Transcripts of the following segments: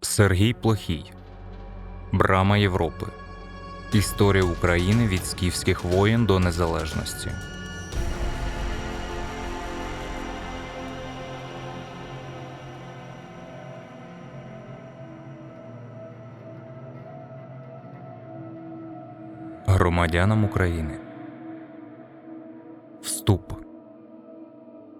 Сергій Плохій Брама Європи. Історія України від скіфських воєн до незалежності. Громадянам України. Вступ.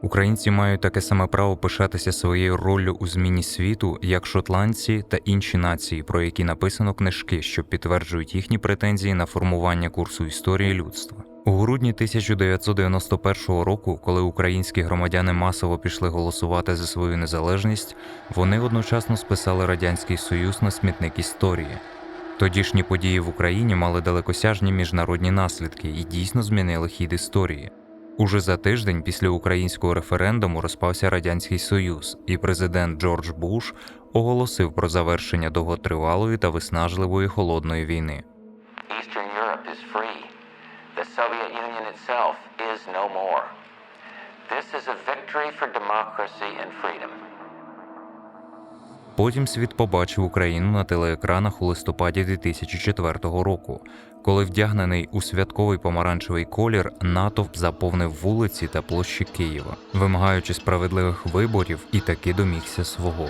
Українці мають таке саме право пишатися своєю роллю у зміні світу, як шотландці та інші нації, про які написано книжки, що підтверджують їхні претензії на формування курсу історії людства. У грудні 1991 року, коли українські громадяни масово пішли голосувати за свою незалежність, вони одночасно списали радянський союз на смітник історії. Тодішні події в Україні мали далекосяжні міжнародні наслідки і дійсно змінили хід історії. Уже за тиждень після українського референдуму розпався радянський союз, і президент Джордж Буш оголосив про завершення довготривалої та виснажливої холодної війни. Потім світ побачив Україну на телеекранах у листопаді 2004 року, коли вдягнений у святковий помаранчевий колір натовп заповнив вулиці та площі Києва, вимагаючи справедливих виборів і таки домігся свого.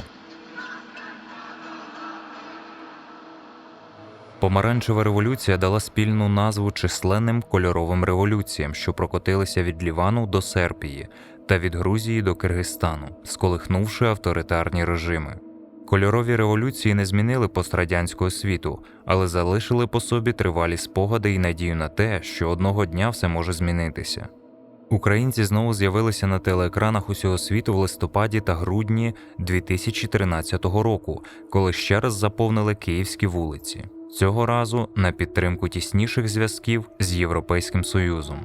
Помаранчева революція дала спільну назву численним кольоровим революціям, що прокотилися від Лівану до Сербії та від Грузії до Киргизстану, сколихнувши авторитарні режими. Кольорові революції не змінили пострадянського світу, але залишили по собі тривалі спогади і надію на те, що одного дня все може змінитися. Українці знову з'явилися на телеекранах усього світу в листопаді та грудні 2013 року, коли ще раз заповнили київські вулиці. Цього разу на підтримку тісніших зв'язків з Європейським Союзом.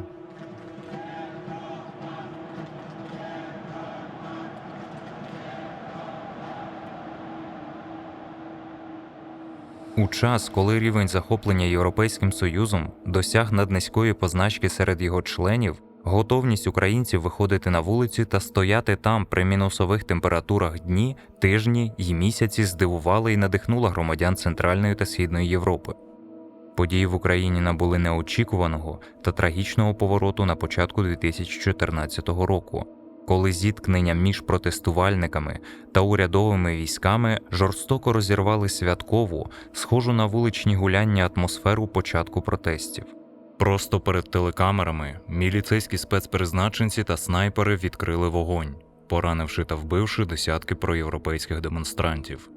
У час, коли рівень захоплення Європейським Союзом досяг наднизької позначки серед його членів, готовність українців виходити на вулиці та стояти там при мінусових температурах дні, тижні й місяці здивувала і надихнула громадян Центральної та Східної Європи. Події в Україні набули неочікуваного та трагічного повороту на початку 2014 року, коли зіткнення між протестувальниками та урядовими військами жорстоко розірвали святкову, схожу на вуличні гуляння атмосферу початку протестів. Просто перед телекамерами міліцейські спецпризначенці та снайпери відкрили вогонь, поранивши та вбивши десятки проєвропейських демонстрантів.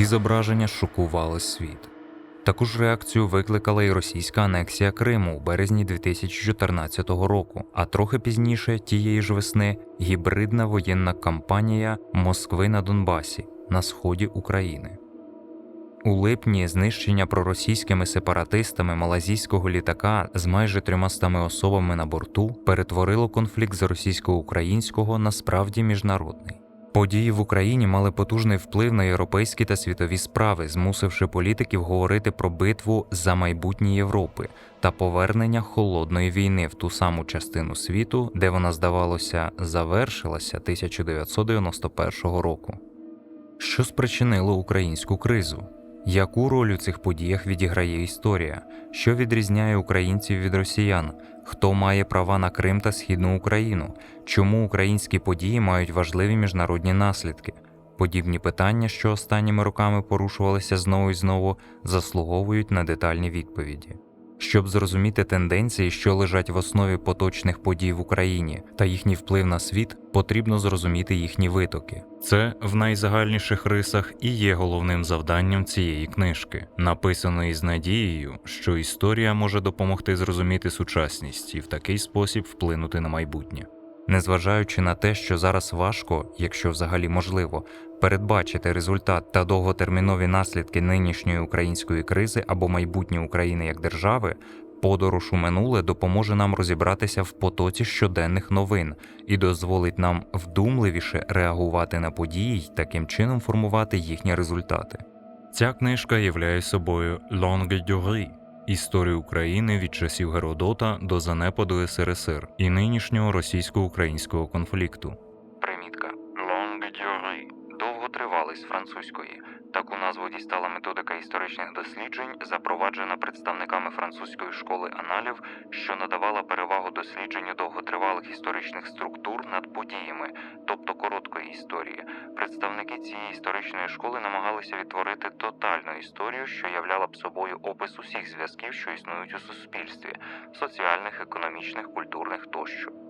Ці зображення шокували світ. Таку ж реакцію викликала і російська анексія Криму у березні 2014 року, а трохи пізніше тієї ж весни гібридна воєнна кампанія Москви на Донбасі на сході України. У липні знищення проросійськими сепаратистами малазійського літака з майже 300 особами на борту перетворило конфлікт з російсько-українського на справді міжнародний. Події в Україні мали потужний вплив на європейські та світові справи, змусивши політиків говорити про битву за майбутнє Європи та повернення холодної війни в ту саму частину світу, де вона, здавалося, завершилася 1991 року. Що спричинило українську кризу? Яку роль у цих подіях відіграє історія? Що відрізняє українців від росіян? Хто має права на Крим та Східну Україну? Чому українські події мають важливі міжнародні наслідки? Подібні питання, що останніми роками порушувалися знову і знову, заслуговують на детальні відповіді. Щоб зрозуміти тенденції, що лежать в основі поточних подій в Україні та їхній вплив на світ, потрібно зрозуміти їхні витоки. Це в найзагальніших рисах і є головним завданням цієї книжки, написаної з надією, що історія може допомогти зрозуміти сучасність і в такий спосіб вплинути на майбутнє. Незважаючи на те, що зараз важко, якщо взагалі можливо, передбачити результат та довготермінові наслідки нинішньої української кризи або майбутнє України як держави, Подорож у минуле допоможе нам розібратися в потоці щоденних новин і дозволить нам вдумливіше реагувати на події й таким чином формувати їхні результати. Ця книжка являє собою «Longue durée» – історію України від часів Геродота до занепаду СРСР і нинішнього російсько-українського конфлікту. Примітка «Longue durée» – довготривалий з французької. Таку назву дістала методика історичних досліджень, запроваджена представниками французької школи аналів, що надавала перевагу дослідженню довготривалих історичних структур над подіями, тобто короткої історії. Представники цієї історичної школи намагалися відтворити тотальну історію, що являла б собою опис усіх зв'язків, що існують у суспільстві соціальних, економічних, культурних тощо.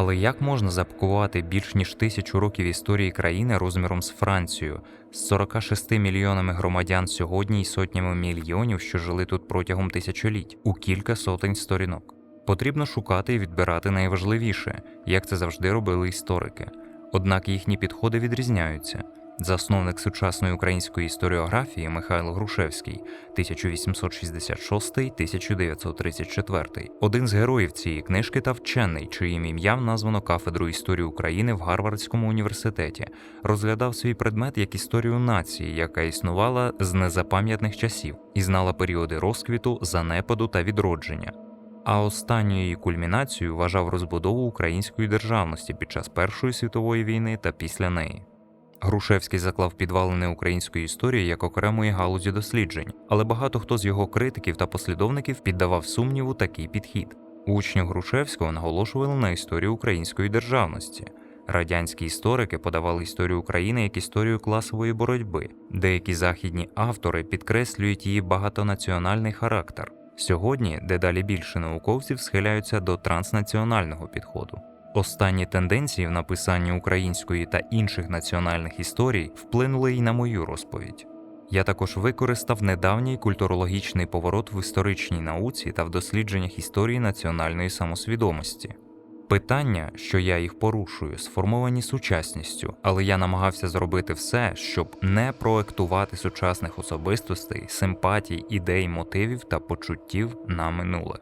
Але як можна запакувати більш ніж тисячу років історії країни розміром з Францією, з 46 мільйонами громадян сьогодні і сотнями мільйонів, що жили тут протягом тисячоліть, у кілька сотень сторінок? Потрібно шукати і відбирати найважливіше, як це завжди робили історики. Однак їхні підходи відрізняються. Засновник сучасної української історіографії Михайло Грушевський 1866-1934, один з героїв цієї книжки та вчений, чиїм ім'ям названо кафедру історії України в Гарвардському університеті, розглядав свій предмет як історію нації, яка існувала з незапам'ятних часів і знала періоди розквіту, занепаду та відродження. А останньою її кульмінацією вважав розбудову української державності під час Першої світової війни та після неї. Грушевський заклав підвалини української історії як окремої галузі досліджень, але багато хто з його критиків та послідовників піддавав сумніву такий підхід. Учні Грушевського наголошували на історію української державності. Радянські історики подавали історію України як історію класової боротьби. Деякі західні автори підкреслюють її багатонаціональний характер. Сьогодні дедалі більше науковців схиляються до транснаціонального підходу. Останні тенденції в написанні української та інших національних історій вплинули й на мою розповідь. Я також використав недавній культурологічний поворот в історичній науці та в дослідженнях історії національної самосвідомості. Питання, що я їх порушую, сформовані сучасністю, але я намагався зробити все, щоб не проектувати сучасних особистостей, симпатій, ідей, мотивів та почуттів на минуле.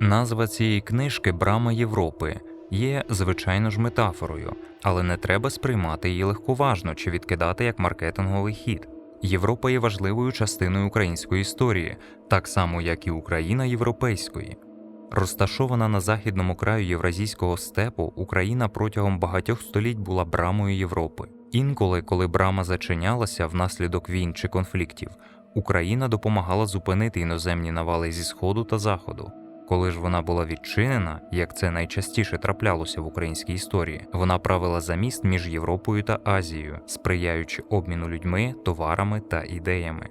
Назва цієї книжки Брама Європи є, звичайно ж, метафорою, але не треба сприймати її легковажно чи відкидати як маркетинговий хід. Європа є важливою частиною української історії, так само як і Україна європейської. Розташована на західному краю Євразійського степу, Україна протягом багатьох століть була брамою Європи. Інколи, коли брама зачинялася внаслідок війн чи конфліктів, Україна допомагала зупинити іноземні навали зі сходу та заходу. Коли ж вона була відчинена, як це найчастіше траплялося в українській історії, вона правила за міст між Європою та Азією, сприяючи обміну людьми, товарами та ідеями.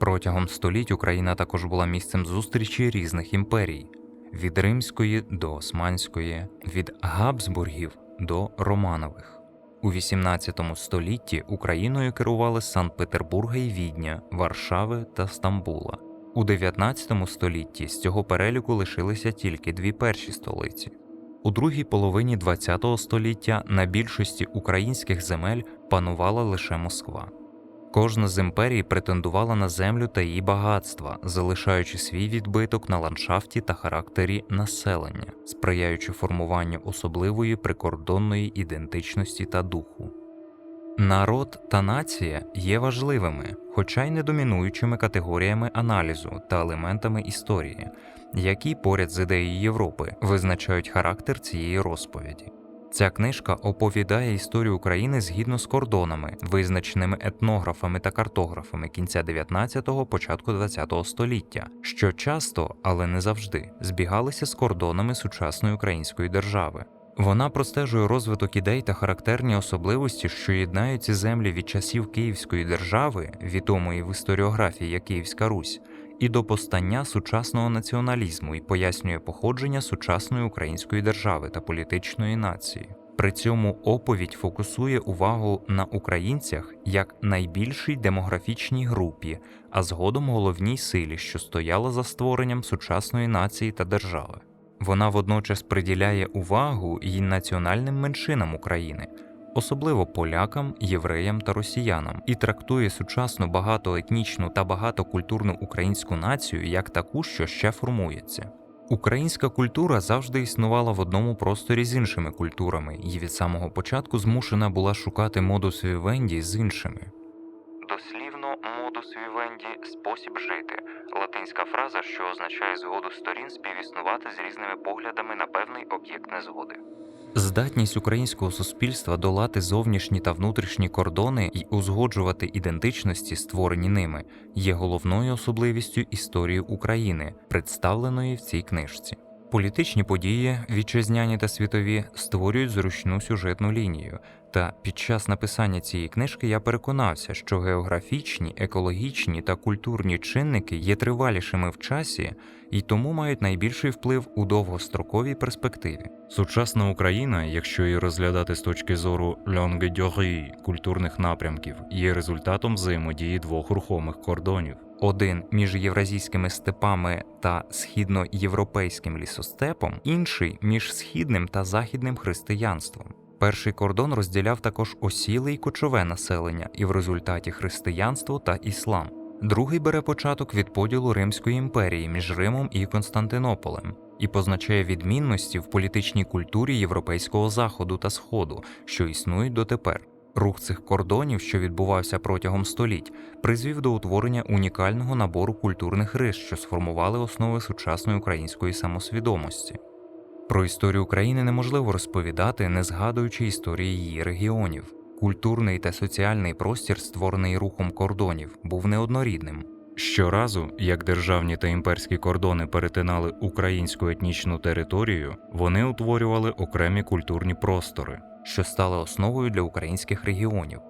Протягом століть Україна також була місцем зустрічі різних імперій від Римської до Османської, від Габсбургів до Романових. У XVIII столітті Україною керували Санкт-Петербурга і Відня, Варшави та Стамбула. У 19 столітті з цього переліку лишилися тільки дві перші столиці. У другій половині ХХ століття на більшості українських земель панувала лише Москва. Кожна з імперій претендувала на землю та її багатства, залишаючи свій відбиток на ландшафті та характері населення, сприяючи формуванню особливої прикордонної ідентичності та духу. Народ та нація є важливими, хоча й не домінуючими категоріями аналізу та елементами історії, які поряд з ідеєю Європи визначають характер цієї розповіді. Ця книжка оповідає історію України згідно з кордонами, визначеними етнографами та картографами кінця 19-го, початку 20-го століття, що часто, але не завжди, збігалися з кордонами сучасної української держави. Вона простежує розвиток ідей та характерні особливості, що єднають ці землі від часів Київської держави, відомої в історіографії як Київська Русь, і до постання сучасного націоналізму і пояснює походження сучасної української держави та політичної нації. При цьому оповідь фокусує увагу на українцях як найбільшій демографічній групі, а згодом головній силі, що стояла за створенням сучасної нації та держави. Вона водночас приділяє увагу і національним меншинам України, особливо полякам, євреям та росіянам, і трактує сучасну багатоетнічну та багатокультурну українську націю як таку, що ще формується. Українська культура завжди існувала в одному просторі з іншими культурами, і від самого початку змушена була шукати модус вівенді з іншими. Модус вівенді спосіб жити латинська фраза, що означає згоду сторін співіснувати з різними поглядами на певний об'єкт незгоди. Здатність українського суспільства долати зовнішні та внутрішні кордони і узгоджувати ідентичності, створені ними, є головною особливістю історії України, представленої в цій книжці. Політичні події, вітчизняні та світові, створюють зручну сюжетну лінію. Та під час написання цієї книжки я переконався, що географічні, екологічні та культурні чинники є тривалішими в часі і тому мають найбільший вплив у довгостроковій перспективі. Сучасна Україна, якщо її розглядати з точки зору longue культурних напрямків, є результатом взаємодії двох рухомих кордонів. Один між євразійськими степами та східноєвропейським лісостепом, інший між східним та західним християнством. Перший кордон розділяв також осіле й кочове населення, і в результаті християнство та іслам. Другий бере початок від поділу Римської імперії між Римом і Константинополем і позначає відмінності в політичній культурі європейського заходу та сходу, що існують дотепер. Рух цих кордонів, що відбувався протягом століть, призвів до утворення унікального набору культурних рис, що сформували основи сучасної української самосвідомості. Про історію України неможливо розповідати, не згадуючи історії її регіонів. Культурний та соціальний простір, створений рухом кордонів, був неоднорідним. Щоразу, як державні та імперські кордони перетинали українську етнічну територію, вони утворювали окремі культурні простори, що стали основою для українських регіонів.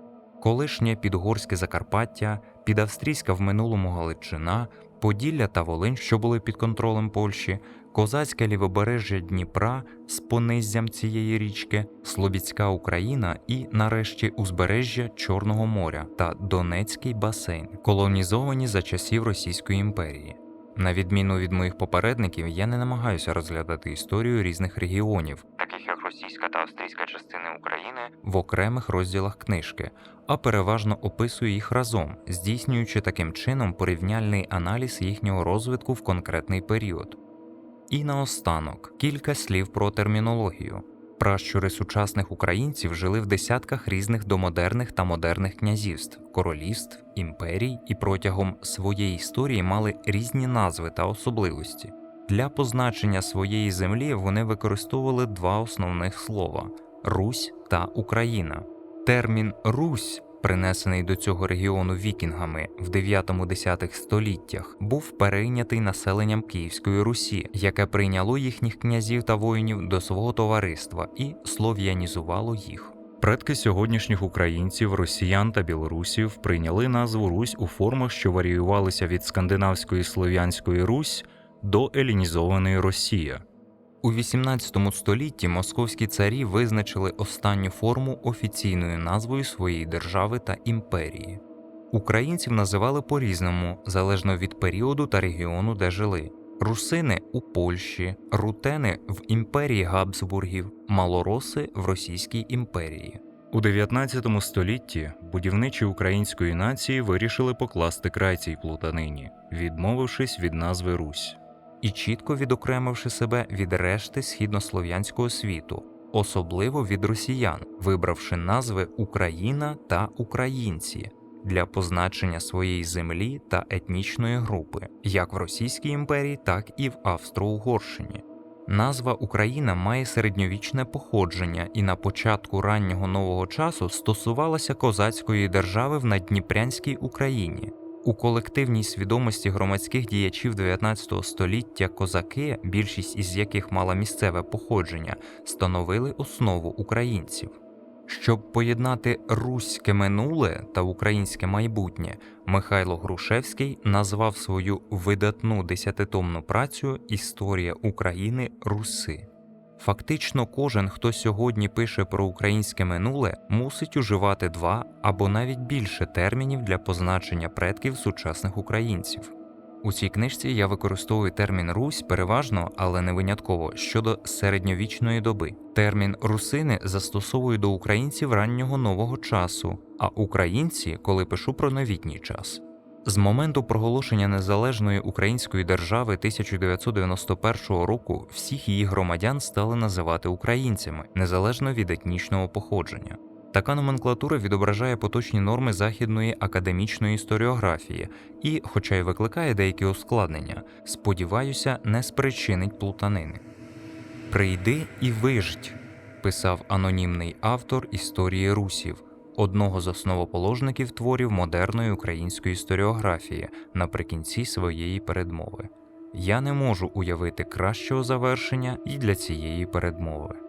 Колишнє підгорське Закарпаття, підавстрійська в минулому Галичина, Поділля та Волинь, що були під контролем Польщі, козацьке лівобережжя Дніпра з пониззям цієї річки, Слобідська Україна і, нарешті, узбережжя Чорного моря та Донецький басейн, колонізовані за часів Російської імперії. На відміну від моїх попередників, я не намагаюся розглядати історію різних регіонів, таких як російська та австрійська частини України, в окремих розділах книжки, а переважно описую їх разом, здійснюючи таким чином порівняльний аналіз їхнього розвитку в конкретний період. І наостанок кілька слів про термінологію. Пращури сучасних українців жили в десятках різних домодерних та модерних князівств, королівств, імперій і протягом своєї історії мали різні назви та особливості. Для позначення своєї землі вони використовували два основних слова Русь та Україна. Термін Русь, принесений до цього регіону вікінгами в 9-10 століттях, був перейнятий населенням Київської Русі, яке прийняло їхніх князів та воїнів до свого товариства і слов'янізувало їх. Предки сьогоднішніх українців, росіян та білорусів прийняли назву Русь у формах, що варіювалися від скандинавської слов'янської Русь до елінізованої Росія. У 18 столітті московські царі визначили останню форму офіційною назвою своєї держави та імперії. Українців називали по-різному, залежно від періоду та регіону, де жили. Русини у Польщі, рутени в імперії Габсбургів, малороси в Російській імперії. У 19 столітті будівничі української нації вирішили покласти край цій плутанині, відмовившись від назви Русь і чітко відокремивши себе від решти східнослов'янського світу, особливо від росіян, вибравши назви Україна та Українці для позначення своєї землі та етнічної групи, як в Російській імперії, так і в Австро-Угорщині. Назва Україна має середньовічне походження і на початку раннього нового часу стосувалася козацької держави в Надніпрянській Україні. У колективній свідомості громадських діячів 19 століття козаки, більшість із яких мала місцеве походження, становили основу українців. Щоб поєднати руське минуле та українське майбутнє, Михайло Грушевський назвав свою видатну десятитомну працю Історія України Руси. Фактично, кожен, хто сьогодні пише про українське минуле, мусить уживати два або навіть більше термінів для позначення предків сучасних українців. У цій книжці я використовую термін Русь переважно, але не винятково щодо середньовічної доби. Термін русини застосовую до українців раннього нового часу, а українці, коли пишу про новітній час. З моменту проголошення незалежної української держави 1991 року всіх її громадян стали називати українцями незалежно від етнічного походження. Така номенклатура відображає поточні норми західної академічної історіографії і, хоча й викликає деякі ускладнення, сподіваюся, не спричинить плутанини. Прийди і виждь, писав анонімний автор історії русів, одного з основоположників творів модерної української історіографії наприкінці своєї передмови. Я не можу уявити кращого завершення і для цієї передмови.